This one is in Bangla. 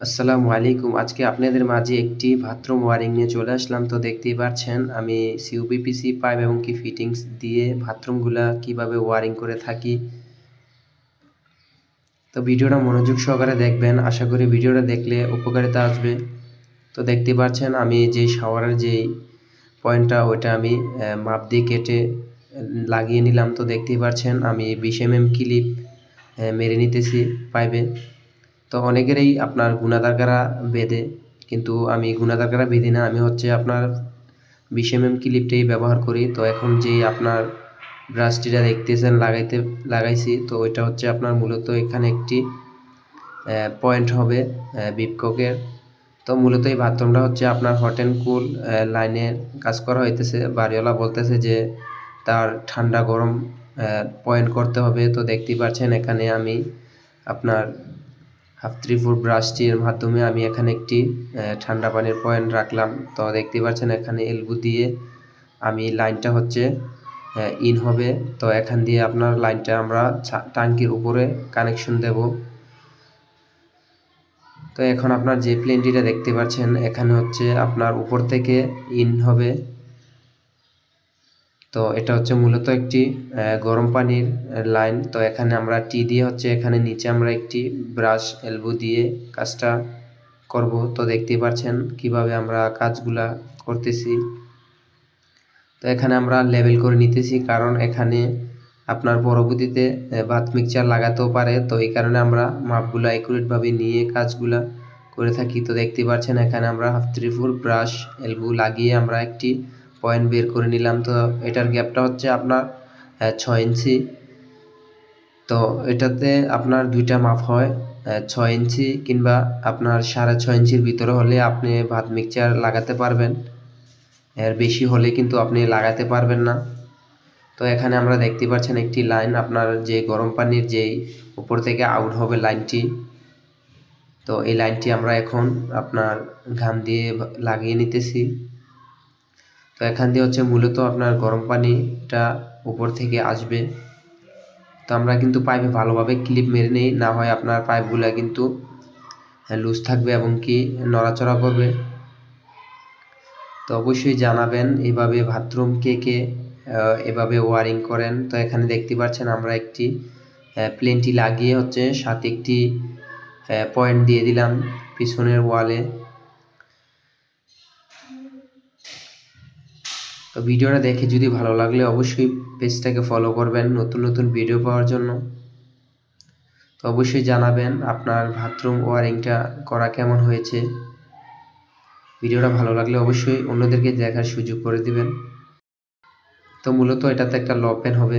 আসসালামু আলাইকুম। আজকে আপনাদের মাঝে একটি বাথরুম ওয়ারিং নিয়ে চলে আসলাম। তো দেখতেই পাচ্ছেন আমি সিউপিপিসি পাইপ এবং কি ফিটিংস দিয়ে বাথরুমগুলা কীভাবে ওয়ারিং করে থাকি। তো ভিডিওটা মনোযোগ সহকারে দেখবেন। আশা করি ভিডিওটা দেখলে উপকারিতা আসবে। তো দেখতে পাচ্ছেন আমি যে শাওয়ারের যে পয়েন্টটা ওইটা আমি মাপ দিয়ে কেটে লাগিয়ে নিলাম। তো দেখতেই পাচ্ছেন আমি বিশ এম এম ক্লিপ মেরে নিতেছি পাইপে তো অনেকেরই আপনার গুণাদারকারা বেঁধে, কিন্তু আমি গুণাদারকারা বেঁধি না, আমি হচ্ছে আপনার বিশ এম এম ক্লিপটাই ব্যবহার করি। তো এখন যে আপনার ব্রাশটিটা দেখতেছেন, লাগাইতে, লাগাইছি, তো ওইটা হচ্ছে আপনার মূলত এখানে একটি পয়েন্ট হবে বিপককের। তো মূলত এই বাথরুমটা হচ্ছে আপনার হট অ্যান্ড কুল লাইনের কাজ করা হইতেছে। বাড়িওয়ালা বলতেছে যে তার ঠান্ডা গরম পয়েন্ট করতে হবে। তো দেখতেই পাচ্ছেন এখানে আমি আপনার হাফ থ্রি ফুট ব্রাশটির মাধ্যমে আমি এখানে একটি ঠান্ডা পানির পয়েন্ট রাখলাম। তো দেখতেই পাচ্ছেন এখানে এলবু দিয়ে আমি লাইনটা হচ্ছে ইন হবে। তো এখান দিয়ে আপনার লাইনটা আমরা টাঙ্কির উপরে কানেকশন দেব। তো এখন আপনার যে প্লেনটিটা দেখতে পাচ্ছেন, এখানে হচ্ছে আপনার উপর থেকে ইন হবে। তো এটা হচ্ছে মূলত একটি গরম পানির লাইন তো এখানে আমরা টি দিয়ে হচ্ছে এখানে নিচে আমরা একটি ব্রাশ এলবো দিয়ে কাজটা করব। তো দেখতে পাচ্ছেন কীভাবে আমরা কাজগুলা করতেছি। তো এখানে আমরা লেবেল করে নিতেছি কারণ এখানে আপনার পরবর্তীতে ভাত মিক্সচার লাগাতেও পারে। তো এই কারণে আমরা মাপগুলো অ্যাকুরেটভাবে নিয়ে কাজগুলা করে থাকি। তো দেখতে পাচ্ছেন এখানে আমরা half three four brush elbow লাগিয়ে আমরা একটি পয়েন্ট বের করে নিলাম। তো এটার গ্যাপটা হচ্ছে আপনার ছয় ইঞ্চি। তো এটাতে আপনার দুইটা মাপ হয় ছয় ইঞ্চি কিংবা আপনার সাড়ে ছয় ইঞ্চির ভিতরে হলে আপনি ভাত মিক্সচার লাগাতে পারবেন। এর বেশি হলে কিন্তু আপনি লাগাতে পারবেন না। তো এখানে আমরা দেখতে পাচ্ছেন একটি লাইন আপনার যে গরম পানির যেই উপর থেকে আউট হবে লাইনটি তো এই লাইনটি আমরা এখন আপনার ঘাম দিয়ে লাগিয়ে নিতেছি। তো এখান দিয়ে হচ্ছে মূলত আপনার গরম পানিটা উপর থেকে আসবে। তো আমরা কিন্তু পাইপে ভালোভাবে ক্লিপ মেরে নেই, না হয় আপনার পাইপগুলা কিন্তু লুজ থাকবে এবং কি নড়াচড়া করবে। তো অবশ্যই জানাবেন এভাবে বাথরুম কে কে এভাবে ওয়ারিং করেন। তো এখানে দেখতে পাচ্ছেন আমরা একটি প্লেনটি লাগিয়ে হচ্ছে সাথে একটি পয়েন্ট দিয়ে দিলাম পিছনের ওয়ালে। তো ভিডিওটা দেখে যদি ভালো লাগলে অবশ্যই পেজটাকে ফলো করবেন নতুন নতুন ভিডিও পাওয়ার জন্য। তো অবশ্যই জানাবেন আপনার বাথরুম ওয়ারিংটা করা কেমন হয়েছে। ভিডিওটা ভালো লাগলে অবশ্যই অন্যদেরকে দেখার সুযোগ করে দিবেন। তো মূলত এটাতে একটা লপেন হবে।